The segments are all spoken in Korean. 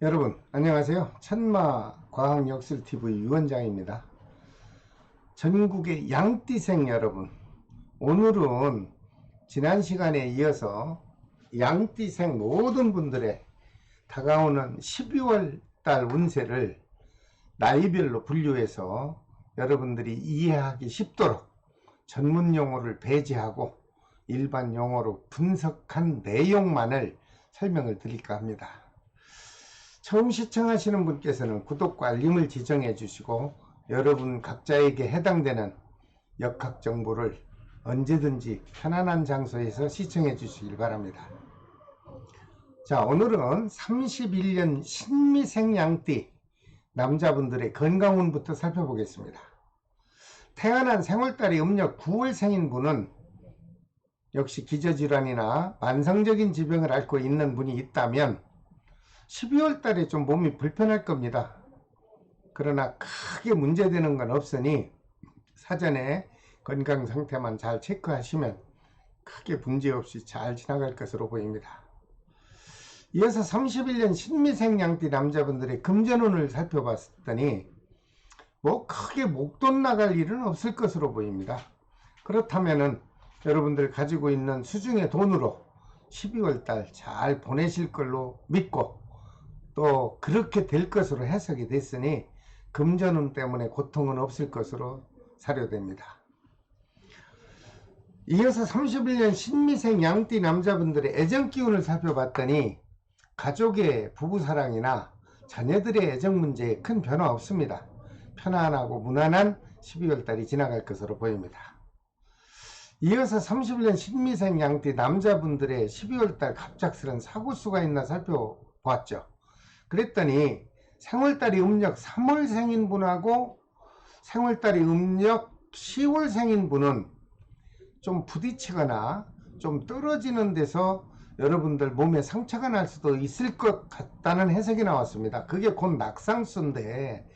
여러분 안녕하세요 천마 과학역술TV 유원장입니다 전국의 양띠생 여러분 오늘은 지난 시간에 이어서 양띠생 모든 분들의 다가오는 12월 달 운세를 나이별로 분류해서 여러분들이 이해하기 쉽도록 전문 용어를 배제하고 일반 용어로 분석한 내용만을 설명을 드릴까 합니다. 처음 시청하시는 분께서는 구독과 알림을 지정해 주시고 여러분 각자에게 해당되는 역학 정보를 언제든지 편안한 장소에서 시청해 주시길 바랍니다. 자 오늘은 31년 신미생 양띠 남자분들의 건강운부터 살펴보겠습니다. 태어난 생월달이 음력 9월 생인 분은 역시 기저질환이나 만성적인 지병을 앓고 있는 분이 있다면 12월 달에 좀 몸이 불편할 겁니다. 그러나 크게 문제되는 건 없으니 사전에 건강 상태만 잘 체크하시면 크게 문제없이 잘 지나갈 것으로 보입니다. 이어서 31년 신미생 양띠 남자분들의 금전운을 살펴봤더니 뭐 크게 목돈 나갈 일은 없을 것으로 보입니다. 그렇다면은 여러분들 가지고 있는 수중의 돈으로 12월 달 잘 보내실 걸로 믿고 또 그렇게 될 것으로 해석이 됐으니 금전운 때문에 고통은 없을 것으로 사료됩니다. 이어서 31년 신미생 양띠 남자분들의 애정 기운을 살펴봤더니 가족의 부부 사랑이나 자녀들의 애정 문제에 큰 변화 없습니다. 편안하고 무난한 12월 달이 지나갈 것으로 보입니다. 이어서 31년 신미생 양띠 남자분들의 12월 달 갑작스런 사고수가 있나 살펴보았죠. 그랬더니 생월달이 음력 3월 생인 분하고 생월달이 음력 10월 생인 분은 좀 부딪히거나 좀 떨어지는 데서 여러분들 몸에 상처가 날 수도 있을 것 같다는 해석이 나왔습니다. 그게 곧 낙상수인데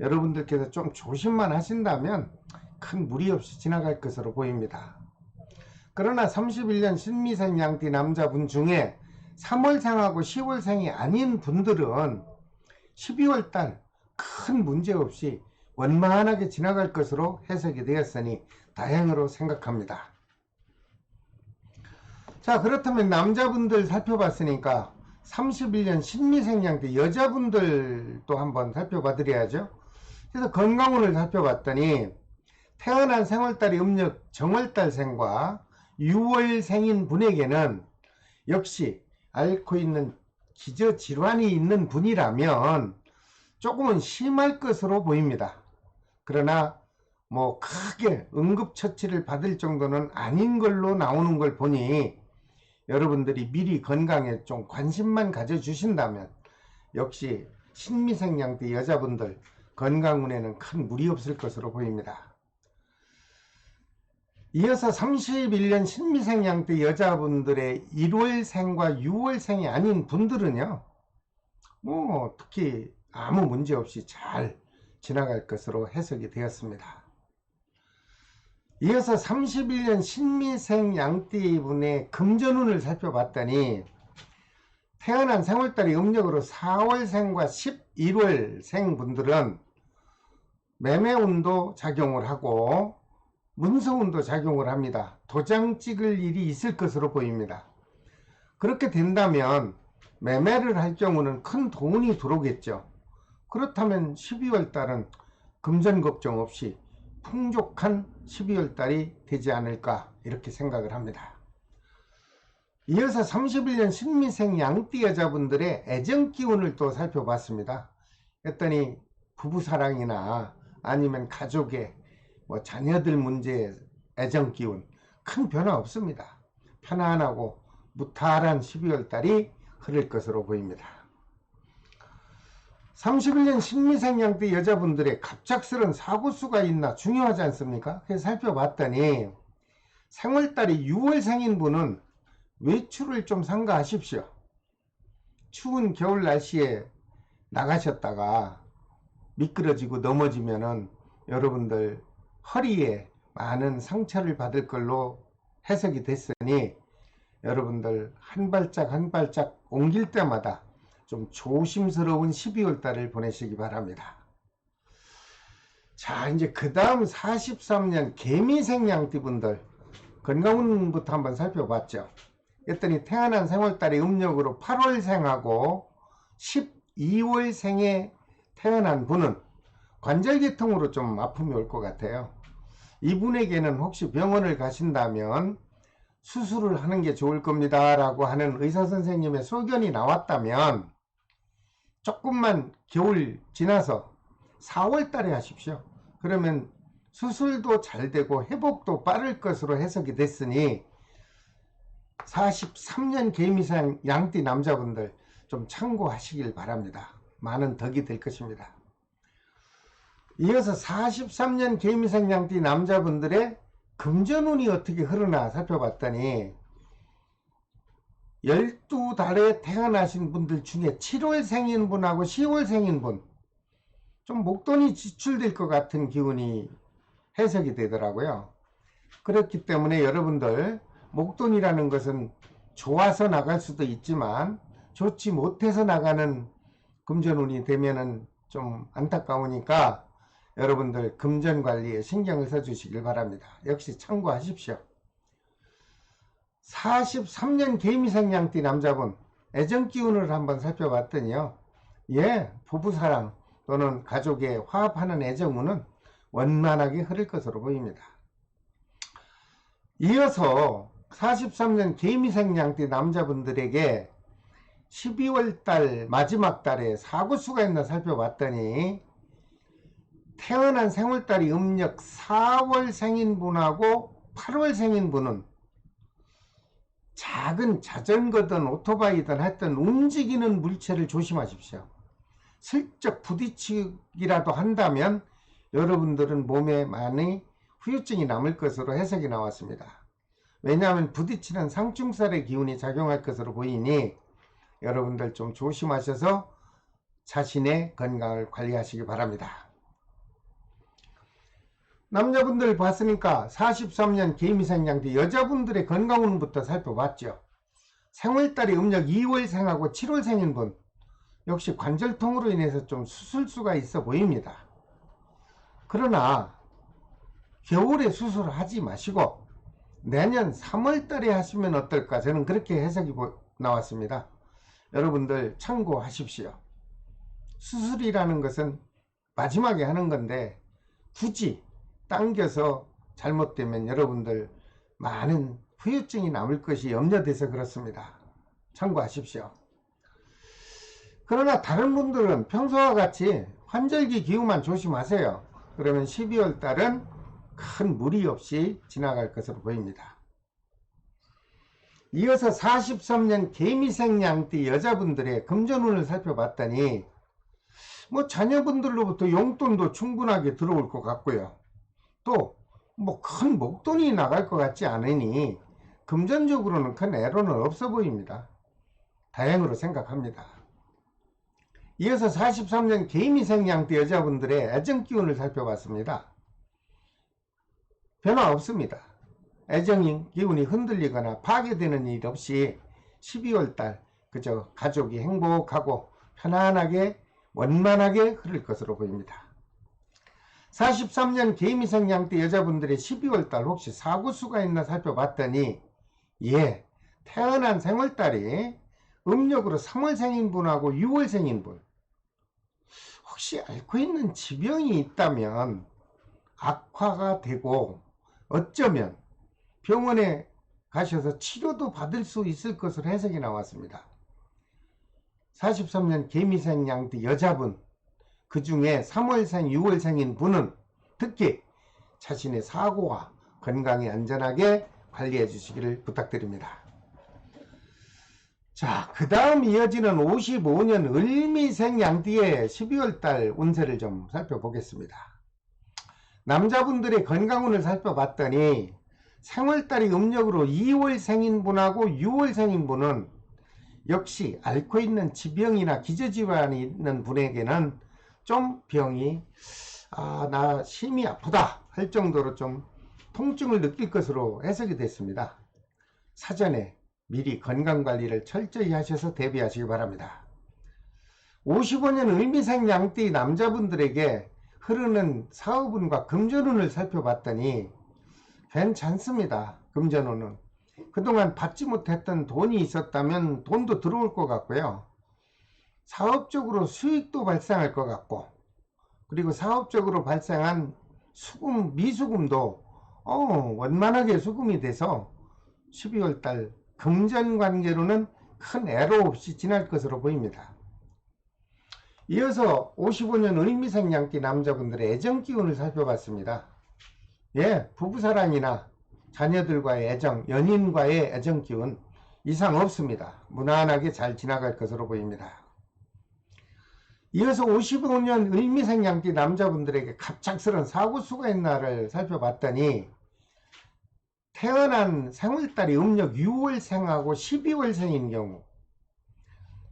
여러분들께서 좀 조심만 하신다면 큰 무리 없이 지나갈 것으로 보입니다. 그러나 31년 신미생 양띠 남자분 중에 3월생하고 10월생이 아닌 분들은 12월 달 큰 문제 없이 원만하게 지나갈 것으로 해석이 되었으니 다행으로 생각합니다. 자 그렇다면 남자분들 살펴봤으니까 31년 신미생양 때 여자분들도 한번 살펴봐 드려야죠. 그래서 건강운을 살펴봤더니 태어난 생월달이 음력 정월달생과 6월생인 분에게는 역시 앓고 있는 기저 질환이 있는 분이라면 조금은 심할 것으로 보입니다. 그러나 뭐 크게 응급처치를 받을 정도는 아닌 걸로 나오는 걸 보니 여러분들이 미리 건강에 좀 관심만 가져주신다면 역시 신미생양대 여자분들 건강 운에는 큰 무리 없을 것으로 보입니다. 이어서 31년 신미생양 때 여자분들의 1월생과 6월생이 아닌 분들은요, 뭐, 특히 아무 문제 없이 잘 지나갈 것으로 해석이 되었습니다. 이어서 31년 신미생 양띠분의 금전운을 살펴봤더니 태어난 생월달이 음력으로 4월생과 11월생 분들은 매매운도 작용을 하고 문서운도 작용을 합니다. 도장 찍을 일이 있을 것으로 보입니다. 그렇게 된다면 매매를 할 경우는 큰 돈이 들어오겠죠. 그렇다면 12월 달은 금전 걱정 없이 풍족한 12월 달이 되지 않을까 이렇게 생각을 합니다. 이어서 31년 신미생 양띠 여자분들의 애정 기운을 또 살펴봤습니다. 했더니 부부사랑이나 아니면 가족의 뭐 자녀들 문제에 애정 기운 큰 변화 없습니다. 편안하고 무탈한 12월 달이 흐를 것으로 보입니다. 31년 신미생양 때 여자분들의 갑작스런 사고수가 있나 중요하지 않습니까? 그래서 살펴봤더니 생월달이 6월생인 분은 외출을 좀 삼가하십시오. 추운 겨울 날씨에 나가셨다가 미끄러지고 넘어지면은 여러분들 허리에 많은 상처를 받을 걸로 해석이 됐으니 여러분들 한 발짝 한 발짝 옮길 때마다 좀 조심스러운 12월 달을 보내시기 바랍니다. 자, 이제 그 다음 43년 개미생 양띠분들 건강운부터 한번 살펴봤죠. 그랬더니 태어난 생월달이 음력으로 8월생하고 12월생에 태어난 분은 관절계통으로 좀 아픔이 올 것 같아요. 이분에게는 혹시 병원을 가신다면 수술을 하는 게 좋을 겁니다. 라고 하는 의사 선생님의 소견이 나왔다면 조금만 겨울 지나서 4월 달에 하십시오. 그러면 수술도 잘 되고 회복도 빠를 것으로 해석이 됐으니 43년 개미상 양띠 남자분들 좀 참고하시길 바랍니다. 많은 덕이 될 것입니다. 이어서 43년 개미상 양띠 남자분들의 금전운이 어떻게 흐르나 살펴봤더니 12달에 태어나신 분들 중에 7월 생인 분하고 10월 생인 분, 좀 목돈이 지출될 것 같은 기운이 해석이 되더라고요. 그렇기 때문에 여러분들, 목돈이라는 것은 좋아서 나갈 수도 있지만, 좋지 못해서 나가는 금전운이 되면은 좀 안타까우니까 여러분들 금전 관리에 신경을 써주시길 바랍니다. 역시 참고하십시오. 43년 개미생양띠 남자분 애정 기운을 한번 살펴봤더니요. 예, 부부사랑 또는 가족의 화합하는 애정운은 원만하게 흐를 것으로 보입니다. 이어서 43년 개미생양띠 남자분들에게 12월 달 마지막 달에 사고수가 있나 살펴봤더니 태어난 생월달이 음력 4월 생인분하고 8월 생인분은 작은 자전거든 오토바이든 하여튼 움직이는 물체를 조심하십시오. 슬쩍 부딪히기라도 한다면 여러분들은 몸에 많이 후유증이 남을 것으로 해석이 나왔습니다. 왜냐하면 부딪히는 상충살의 기운이 작용할 것으로 보이니 여러분들 좀 조심하셔서 자신의 건강을 관리하시기 바랍니다. 남자분들 봤으니까 43년 개미생양대 여자분들의 건강운부터 살펴봤죠. 생월달이 음력 2월생하고 7월생인 분 역시 관절통으로 인해서 좀 수술수가 있어 보입니다. 그러나 겨울에 수술을 하지 마시고 내년 3월달에 하시면 어떨까 저는 그렇게 해석이 나왔습니다. 여러분들 참고하십시오. 수술이라는 것은 마지막에 하는 건데 굳이 당겨서 잘못되면 여러분들 많은 후유증이 남을 것이 염려돼서 그렇습니다. 참고하십시오. 그러나 다른 분들은 평소와 같이 환절기 기후만 조심하세요. 그러면 12월 달은 큰 무리 없이 지나갈 것으로 보입니다. 이어서 43년 개미생 양띠 여자분들의 금전운을 살펴봤더니 뭐 자녀분들로부터 용돈도 충분하게 들어올 것 같고요. 또 뭐 큰 목돈이 나갈 것 같지 않으니 금전적으로는 큰 애로는 없어 보입니다. 다행으로 생각합니다. 이어서 43년 개미생 양띠 여자분들의 애정 기운을 살펴봤습니다. 변화 없습니다. 애정인 기운이 흔들리거나 파괴되는 일 없이 12월달 그저 가족이 행복하고 편안하게 원만하게 흐를 것으로 보입니다. 43년 개미생 양띠 여자분들의 12월달 혹시 사고수가 있나 살펴봤더니 예 태어난 생월달이 음력으로 3월생인분하고 6월생인분 혹시 앓고 있는 지병이 있다면 악화가 되고 어쩌면 병원에 가셔서 치료도 받을 수 있을 것으로 해석이 나왔습니다. 43년 개미생 양띠 여자분 그 중에 3월생, 6월생인 분은 특히 자신의 사고와 건강에 안전하게 관리해 주시기를 부탁드립니다. 자, 그 다음 이어지는 55년 을미생 양띠의 12월달 운세를 좀 살펴보겠습니다. 남자분들의 건강운을 살펴봤더니 생월달이 음력으로 2월생인 분하고 6월생인 분은 역시 앓고 있는 지병이나 기저질환이 있는 분에게는 좀 병이 아, 나 심이 아프다 할 정도로 좀 통증을 느낄 것으로 해석이 됐습니다. 사전에 미리 건강관리를 철저히 하셔서 대비하시기 바랍니다. 55년 을미생 양띠 남자분들에게 흐르는 사업운과 금전운을 살펴봤더니 괜찮습니다. 금전운은. 그동안 받지 못했던 돈이 있었다면 돈도 들어올 것 같고요. 사업적으로 수익도 발생할 것 같고 그리고 사업적으로 발생한 수금, 미수금도 어, 원만하게 수금이 돼서 12월 달 금전 관계로는 큰 애로 없이 지날 것으로 보입니다. 이어서 55년 을미생 양띠 남자분들의 애정 기운을 살펴봤습니다. 예, 부부사랑이나 자녀들과의 애정, 연인과의 애정 기운 이상 없습니다. 무난하게 잘 지나갈 것으로 보입니다. 이어서 55년 을미생 양띠 남자분들에게 갑작스런 사고수가 있나를 살펴봤더니 태어난 생월달이 음력 6월생하고 12월생인 경우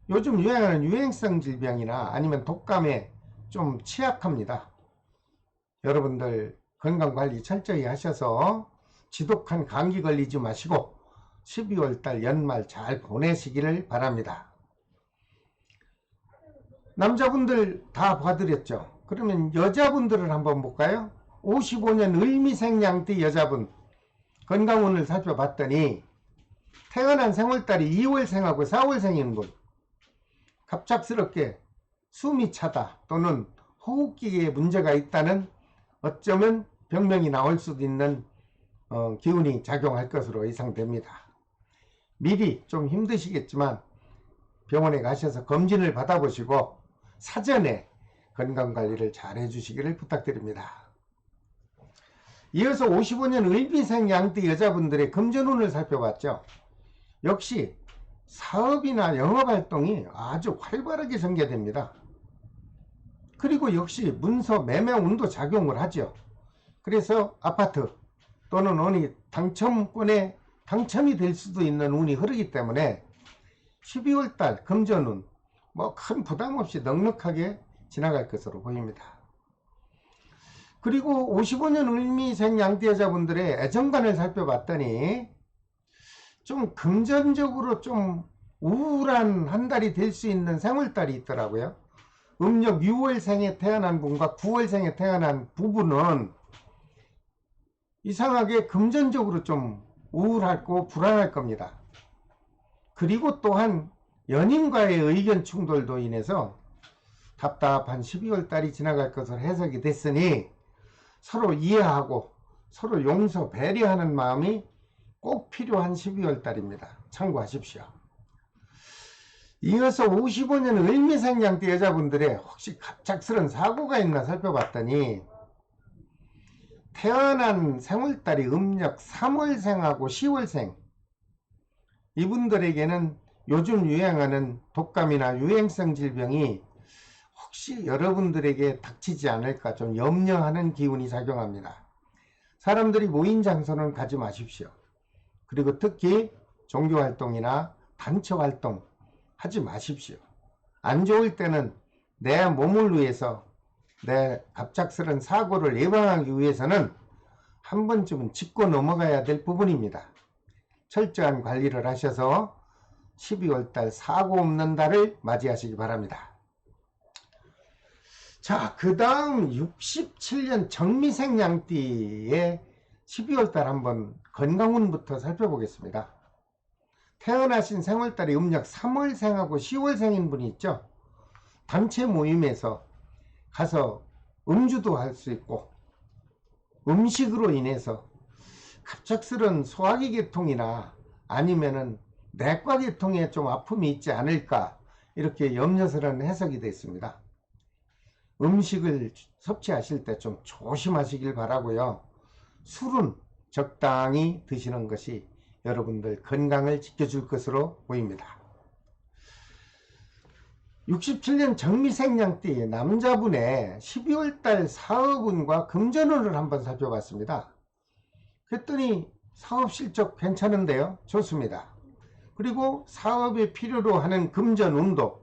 요즘 유행하는 유행성 질병이나 아니면 독감에 좀 취약합니다. 여러분들 건강관리 철저히 하셔서 지독한 감기 걸리지 마시고 12월달 연말 잘 보내시기를 바랍니다. 남자분들 다 봐드렸죠. 그러면 여자분들을 한번 볼까요? 55년 을미생양띠 여자분 건강운을 살펴봤더니 태어난 생월달이 2월생하고 4월생인 분 갑작스럽게 숨이 차다 또는 호흡기에 문제가 있다는 어쩌면 병명이 나올 수도 있는 어, 기운이 작용할 것으로 예상됩니다. 미리 좀 힘드시겠지만 병원에 가셔서 검진을 받아보시고 사전에 건강관리를 잘 해주시기를 부탁드립니다. 이어서 55년 을비생 양띠 여자분들의 금전운을 살펴봤죠. 역시 사업이나 영업활동이 아주 활발하게 전개됩니다. 그리고 역시 문서 매매운도 작용을 하죠. 그래서 아파트 또는 어느 당첨권에 당첨이 될 수도 있는 운이 흐르기 때문에 12월달 금전운 뭐 큰 부담 없이 넉넉하게 지나갈 것으로 보입니다. 그리고 55년 을미생 양띠 여자분들의 애정관을 살펴봤더니 좀 금전적으로 좀 우울한 한 달이 될 수 있는 생월달이 있더라고요. 음력 6월생에 태어난 분과 9월생에 태어난 부부는 이상하게 금전적으로 좀 우울하고 불안할 겁니다. 그리고 또한 연인과의 의견 충돌도 인해서 답답한 12월 달이 지나갈 것으로 해석이 됐으니 서로 이해하고 서로 용서, 배려하는 마음이 꼭 필요한 12월 달입니다. 참고하십시오. 이어서 55년 을미생양띠 여자분들의 혹시 갑작스런 사고가 있나 살펴봤더니 태어난 생월달이 음력 3월생하고 10월생 이분들에게는 요즘 유행하는 독감이나 유행성 질병이 혹시 여러분들에게 닥치지 않을까 좀 염려하는 기운이 작용합니다. 사람들이 모인 장소는 가지 마십시오. 그리고 특히 종교활동이나 단체활동 하지 마십시오. 안 좋을 때는 내 몸을 위해서 내 갑작스런 사고를 예방하기 위해서는 한 번쯤은 짚고 넘어가야 될 부분입니다. 철저한 관리를 하셔서 12월 달 사고 없는 달을 맞이하시기 바랍니다. 자, 그 다음 67년 정미생 양띠의 12월 달 한번 건강운부터 살펴보겠습니다. 태어나신 생월달이 음력 3월생하고 10월생인 분이 있죠. 단체 모임에서 가서 음주도 할 수 있고 음식으로 인해서 갑작스런 소화기 계통이나 아니면은 내과 계통에 좀 아픔이 있지 않을까 이렇게 염려스러운 해석이 됐습니다. 음식을 섭취하실 때 좀 조심하시길 바라고요. 술은 적당히 드시는 것이 여러분들 건강을 지켜줄 것으로 보입니다. 67년 정미생양띠 남자분의 12월달 사업운과 금전운을 한번 살펴봤습니다. 그랬더니 사업 실적 괜찮은데요. 좋습니다. 그리고 사업에 필요로 하는 금전 운도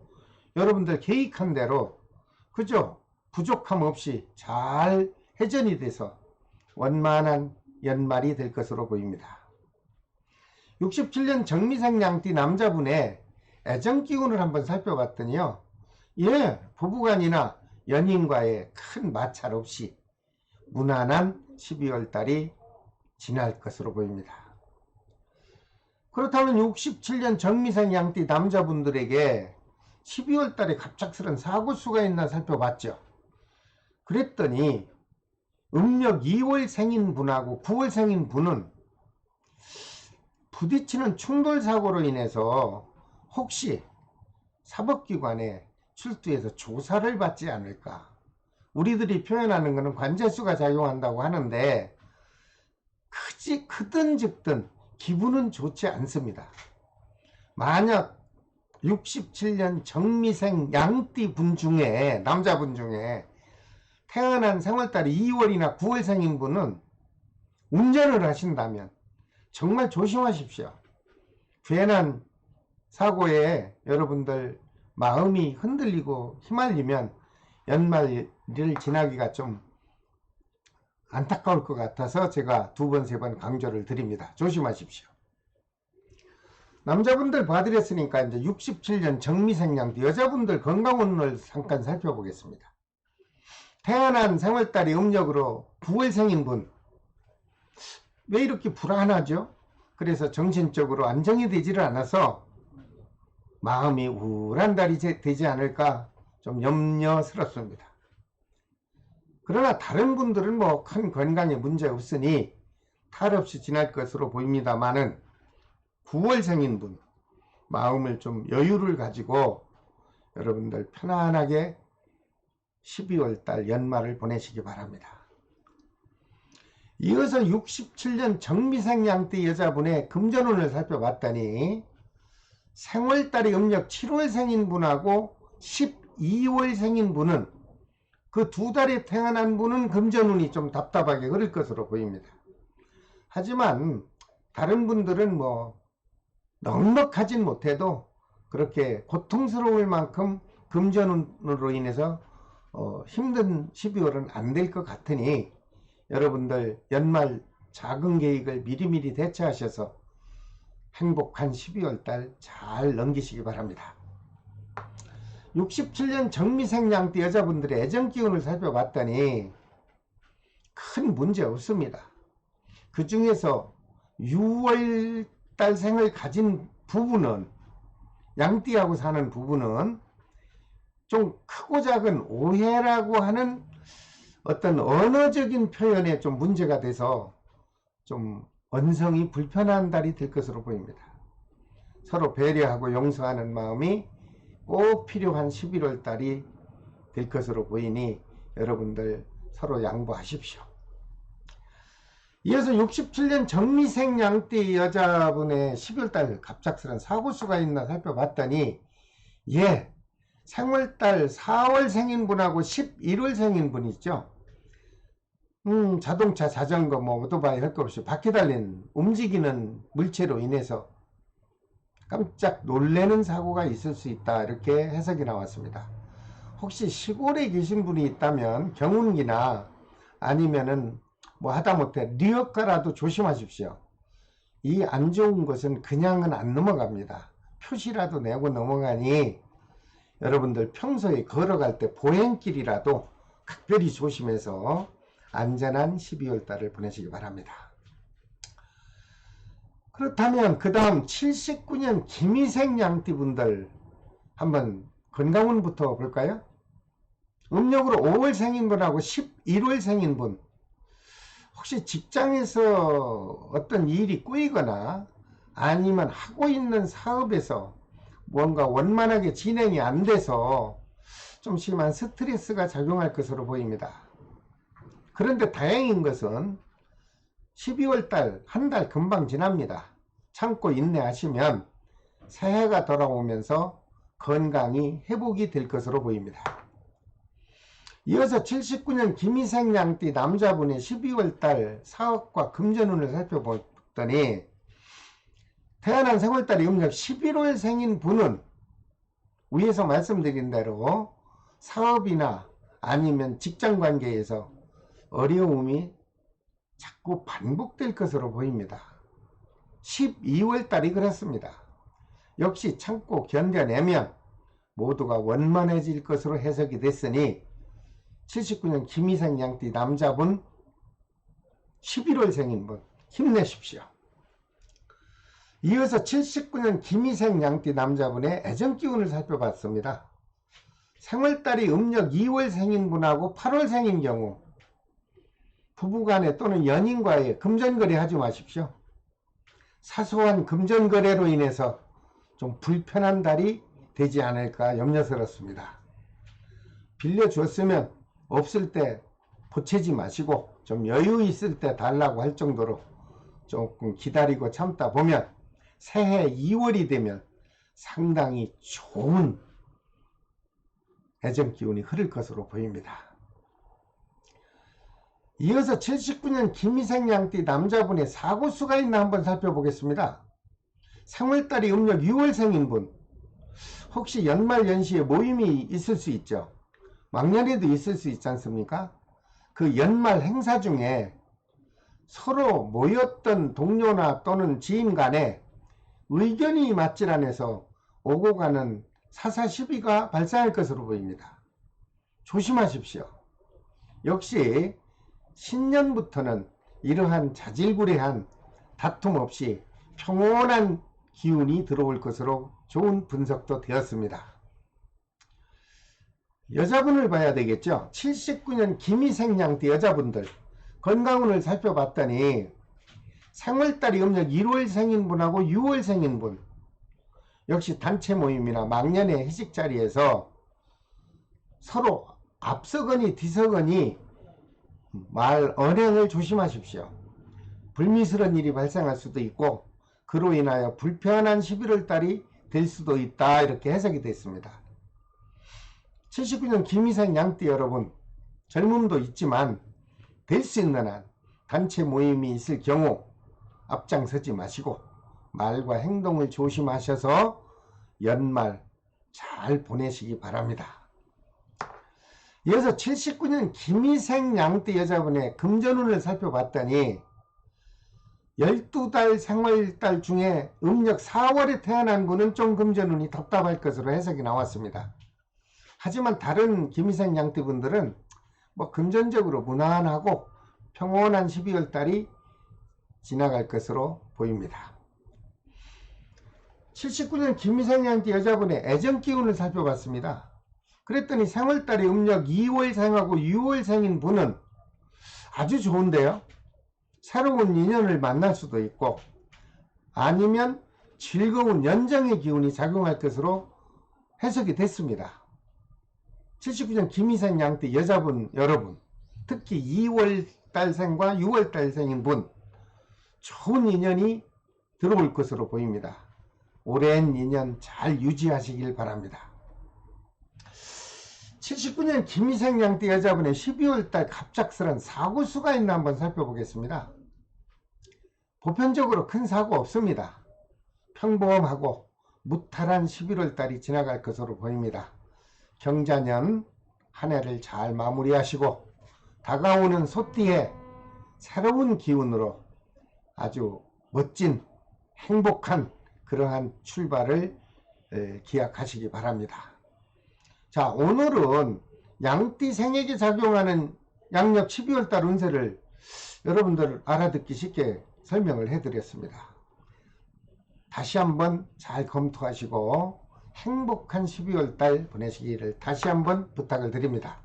여러분들 계획한 대로 그죠? 부족함 없이 잘 회전이 돼서 원만한 연말이 될 것으로 보입니다. 67년 정미생 양띠 남자분의 애정 기운을 한번 살펴봤더니요. 예, 부부간이나 연인과의 큰 마찰 없이 무난한 12월 달이 지날 것으로 보입니다. 그렇다면 67년 정미생 양띠 남자분들에게 12월 달에 갑작스런 사고수가 있나 살펴봤죠. 그랬더니 음력 2월 생인 분하고 9월 생인 분은 부딪히는 충돌 사고로 인해서 혹시 사법기관에 출두해서 조사를 받지 않을까. 우리들이 표현하는 것은 관제수가 작용한다고 하는데 크지 크든 적든 기분은 좋지 않습니다. 만약 67년 정미생 양띠 분 중에 남자분 중에 태어난 생월달이 2월이나 9월생인 분은 운전을 하신다면 정말 조심하십시오. 괜한 사고에 여러분들 마음이 흔들리고 휘말리면 연말을 지나기가 좀 안타까울 것 같아서 제가 두 번, 세 번 강조를 드립니다. 조심하십시오. 남자분들 봐드렸으니까 이제 67년 정미생양도 여자분들 건강운을 잠깐 살펴보겠습니다. 태어난 생월달이 음력으로 9월 생인 분. 왜 이렇게 불안하죠? 그래서 정신적으로 안정이 되지를 않아서 마음이 우울한 달이 제- 되지 않을까 좀 염려스럽습니다. 그러나 다른 분들은 뭐 큰 건강에 문제 없으니 탈 없이 지날 것으로 보입니다만은 9월생인 분 마음을 좀 여유를 가지고 여러분들 편안하게 12월 달 연말을 보내시기 바랍니다. 이어서 67년 정미생 양띠 여자분의 금전운을 살펴봤더니 생월달이 음력 7월생인 분하고 12월생인 분은 그 두 달에 태어난 분은 금전운이 좀 답답하게 흐를 것으로 보입니다. 하지만 다른 분들은 뭐 넉넉하진 못해도 그렇게 고통스러울 만큼 금전운으로 인해서 어, 힘든 12월은 안 될 것 같으니 여러분들 연말 작은 계획을 미리미리 대처하셔서 행복한 12월 달 잘 넘기시기 바랍니다. 67년 정미생 양띠 여자분들의 애정 기운을 살펴봤더니 큰 문제 없습니다. 그 중에서 6월 달 생을 가진 부부는 양띠하고 사는 부부는 좀 크고 작은 오해라고 하는 어떤 언어적인 표현에 좀 문제가 돼서 좀 언성이 불편한 달이 될 것으로 보입니다. 서로 배려하고 용서하는 마음이 꼭 필요한 11월 달이 될 것으로 보이니 여러분들 서로 양보하십시오. 이어서 67년 정미생 양띠 여자분의 12월달 갑작스런 사고수가 있나 살펴봤더니 예 생월달 4월 생인분하고 11월 생인분 있죠 음 자동차 자전거 뭐 오토바이 할 것 없이 바퀴 달린 움직이는 물체로 인해서 깜짝 놀래는 사고가 있을 수 있다 이렇게 해석이 나왔습니다 혹시 시골에 계신 분이 있다면 경운기나 아니면은 뭐 하다못해 리어카라도 조심하십시오. 이 안 좋은 것은 그냥은 안 넘어갑니다. 표시라도 내고 넘어가니 여러분들 평소에 걸어갈 때 보행길이라도 각별히 조심해서 안전한 12월 달을 보내시기 바랍니다. 그렇다면 그 다음 79년 김희생 양띠분들 한번 건강운부터 볼까요? 음력으로 5월 생인분하고 11월 생인분 혹시 직장에서 어떤 일이 꼬이거나 아니면 하고 있는 사업에서 뭔가 원만하게 진행이 안 돼서 좀 심한 스트레스가 작용할 것으로 보입니다. 그런데 다행인 것은 12월 달, 한 달 금방 지납니다. 참고 인내하시면 새해가 돌아오면서 건강이 회복이 될 것으로 보입니다. 이어서 79년 김희생 양띠 남자분의 12월 달 사업과 금전운을 살펴봤더니 태어난 생월달이 음력 11월 생인 분은 위에서 말씀드린 대로 사업이나 아니면 직장 관계에서 어려움이 자꾸 반복될 것으로 보입니다. 12월 달이 그렇습니다. 역시 참고 견뎌내면 모두가 원만해질 것으로 해석이 됐으니 79년 김희생 양띠 남자분 11월 생인 분 힘내십시오. 이어서 79년 김희생 양띠 남자분의 애정 기운을 살펴봤습니다. 생월달이 음력 2월 생인 분하고 8월 생인 경우 부부간에 또는 연인과의 금전거래 하지 마십시오. 사소한 금전거래로 인해서 좀 불편한 달이 되지 않을까 염려스럽습니다. 빌려줬으면 없을 때 보채지 마시고 좀 여유 있을 때 달라고 할 정도로 조금 기다리고 참다 보면 새해 2월이 되면 상당히 좋은 애정 기운이 흐를 것으로 보입니다. 이어서 79년 김희생 양띠 남자분의 사고수가 있나 한번 살펴보겠습니다. 3월달이 음력 6월생인 분 혹시 연말 연시에 모임이 있을 수 있죠. 막년에도 있을 수 있지 않습니까? 그 연말 행사 중에 서로 모였던 동료나 또는 지인 간에 의견이 맞질 않아서 오고 가는 사사 시비가 발생할 것으로 보입니다. 조심하십시오. 역시 신년부터는 이러한 자질구레한 다툼 없이 평온한 기운이 들어올 것으로 좋은 분석도 되었습니다. 여자분을 봐야 되겠죠. 79년 김희생 양띠 여자분들 건강운을 살펴봤더니 생월달이 음력 1월 생인분하고 6월 생인분 역시 단체 모임이나 막년의 회식 자리에서 서로 앞서거니 뒤서거니 말 언행을 조심하십시오. 불미스러운 일이 발생할 수도 있고 그로 인하여 불편한 11월 달이 될 수도 있다 이렇게 해석이 됐습니다. 79년 김희생 양띠 여러분 젊음도 있지만 될 수 있는 한 단체 모임이 있을 경우 앞장서지 마시고 말과 행동을 조심하셔서 연말 잘 보내시기 바랍니다. 이어서 79년 김희생 양띠 여자분의 금전운을 살펴봤더니 12달 생월달 중에 음력 4월에 태어난 분은 좀 금전운이 답답할 것으로 해석이 나왔습니다. 하지만 다른 김희생 양띠 분들은 뭐 금전적으로 무난하고 평온한 12월 달이 지나갈 것으로 보입니다. 79년 김희생 양띠 여자분의 애정 기운을 살펴봤습니다. 그랬더니 생월달이 음력 2월생하고 6월생인 분은 아주 좋은데요. 새로운 인연을 만날 수도 있고 아니면 즐거운 연정의 기운이 작용할 것으로 해석이 됐습니다. 79년 김희생 양띠 여자분 여러분 특히 2월달생과 6월달생인 분 좋은 인연이 들어올 것으로 보입니다. 오랜 인연 잘 유지하시길 바랍니다. 79년 김희생 양띠 여자분의 12월달 갑작스런 사고수가 있나 한번 살펴보겠습니다. 보편적으로 큰 사고 없습니다. 평범하고 무탈한 11월달이 지나갈 것으로 보입니다. 경자년 한 해를 잘 마무리하시고 다가오는 소띠에 새로운 기운으로 아주 멋진 행복한 그러한 출발을 기약하시기 바랍니다. 자 오늘은 양띠 생에게 작용하는 양력 12월달 운세를 여러분들 알아듣기 쉽게 설명을 해드렸습니다. 다시 한번 잘 검토하시고 행복한 12월달 보내시기를 다시 한번 부탁을 드립니다.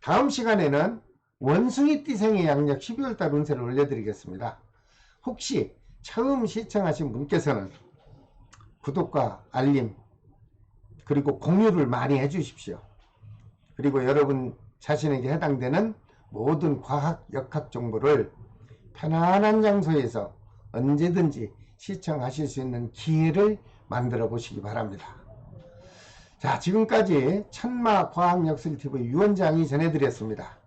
다음 시간에는 원숭이띠 생의 양력 12월달 운세를 올려드리겠습니다. 혹시 처음 시청하신 분께서는 구독과 알림 그리고 공유를 많이 해주십시오. 그리고 여러분 자신에게 해당되는 모든 과학 역학 정보를 편안한 장소에서 언제든지 시청하실 수 있는 기회를 만들어 보시기 바랍니다. 자, 지금까지 천마 과학역술TV 유원장이 전해드렸습니다.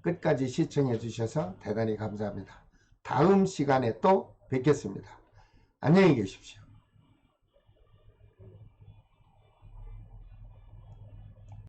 끝까지 시청해 주셔서 대단히 감사합니다. 다음 시간에 또 뵙겠습니다. 안녕히 계십시오.